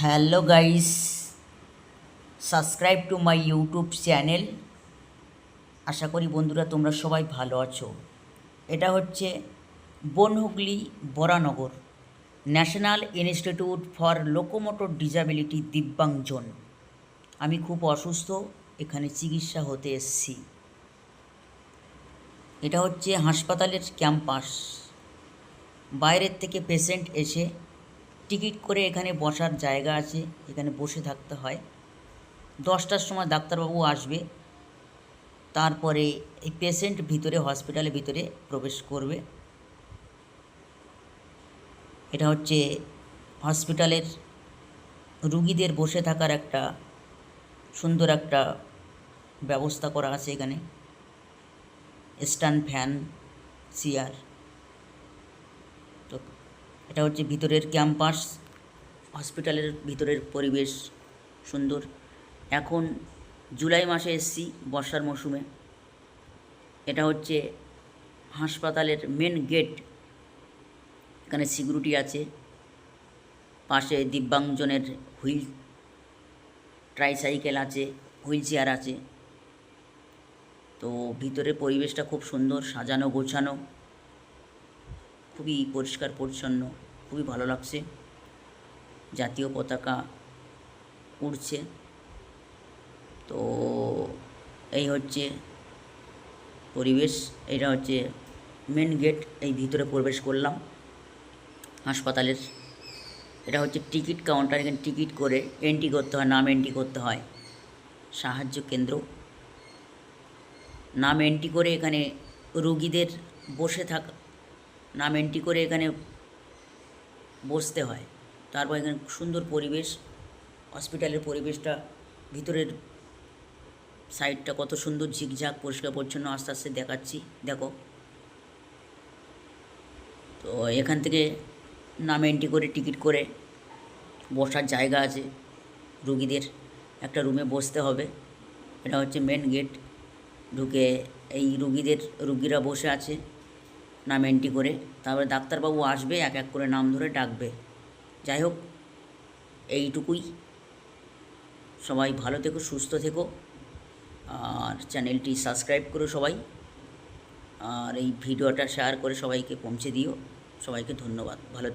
Hello guys subscribe to my YouTube channel আশা করি বন্ধুরা তোমরা সবাই ভালো আছো। এটা হচ্ছে Bonhooghly Baranagar national institute for locomotor disability Divyangjan আমি খুব অসুস্থ, এখানে চিকিৎসা হতে এসেছি। এটা হচ্ছে হাসপাতালের ক্যাম্পাস। বাইরের থেকে পেশেন্ট এসে টিকিট করে এখানে বসার জায়গা আছে, এখানে বসে থাকতে হয়। দশটার সময় ডাক্তারবাবু আসবে, তারপরে এই পেশেন্ট ভিতরে হসপিটালের ভিতরে প্রবেশ করবে। এটা হচ্ছে হসপিটালের রুগীদের বসে থাকার একটা সুন্দর একটা ব্যবস্থা করা আছে এখানে। Stand fan, chair. তো এটা হচ্ছে ভিতরের ক্যাম্পাস, হসপিটালের ভিতরের পরিবেশ সুন্দর। এখন জুলাই মাসে এসছি বর্ষার মৌসুমে। এটা হচ্ছে হাসপাতালের মেন গেট এখানে সিকিউরিটি আছে। পাশে দিব্যাংজনের হুইল ট্রাইসাইকেল আছে হুইল চেয়ার আছে। তো ভিতরের পরিবেশটা খুব সুন্দর, সাজানো গোছানো। খুবই পরিষ্কার, পরিচ্ছন্ন, খুবই ভালো লাগছে। জাতীয় পতাকা উড়ছে। তো এই হচ্ছে পরিবেশ, এটা হচ্ছে মেন গেট এই ভিতরে প্রবেশ করলাম হাসপাতালের। এটা হচ্ছে টিকিট কাউন্টার এখানে টিকিট করে এন্ট্রি করতে হয়, নাম এন্ট্রি করতে হয়। সাহায্য কেন্দ্র। নাম এন্ট্রি করে এখানে রুগীদের বসে থাকা নাম এন্ট্রি করে এখানে বসতে হয়। তারপর এখানে সুন্দর পরিবেশ, হসপিটালের পরিবেশটা, ভিতরের সাইডটা কত সুন্দর ঝিকঝাক, পরিষ্কার, পরিচ্ছন্ন, আস্তে আস্তে দেখাচ্ছি। দেখো। তো এখান থেকে নাম এন্ট্রি করে টিকিট করে বসার জায়গা আছে রুগীদের। একটা রুমে বসতে হবে। এটা হচ্ছে মেন গেট ঢুকে এই রুগীদের, রুগীরা বসে আছে। নাম এন্ট্রি করে। তারপরে ডাক্তারবাবু আসবে, এক এক করে নাম ধরে ডাকবে। যাই হোক, এইটুকুই। সবাই ভালো থেকো, সুস্থ থেকো। আর চ্যানেলটি সাবস্ক্রাইব করো সবাই। আর এই ভিডিওটা শেয়ার করে সবাইকে পৌঁছে দিও। সবাইকে ধন্যবাদ। ভালো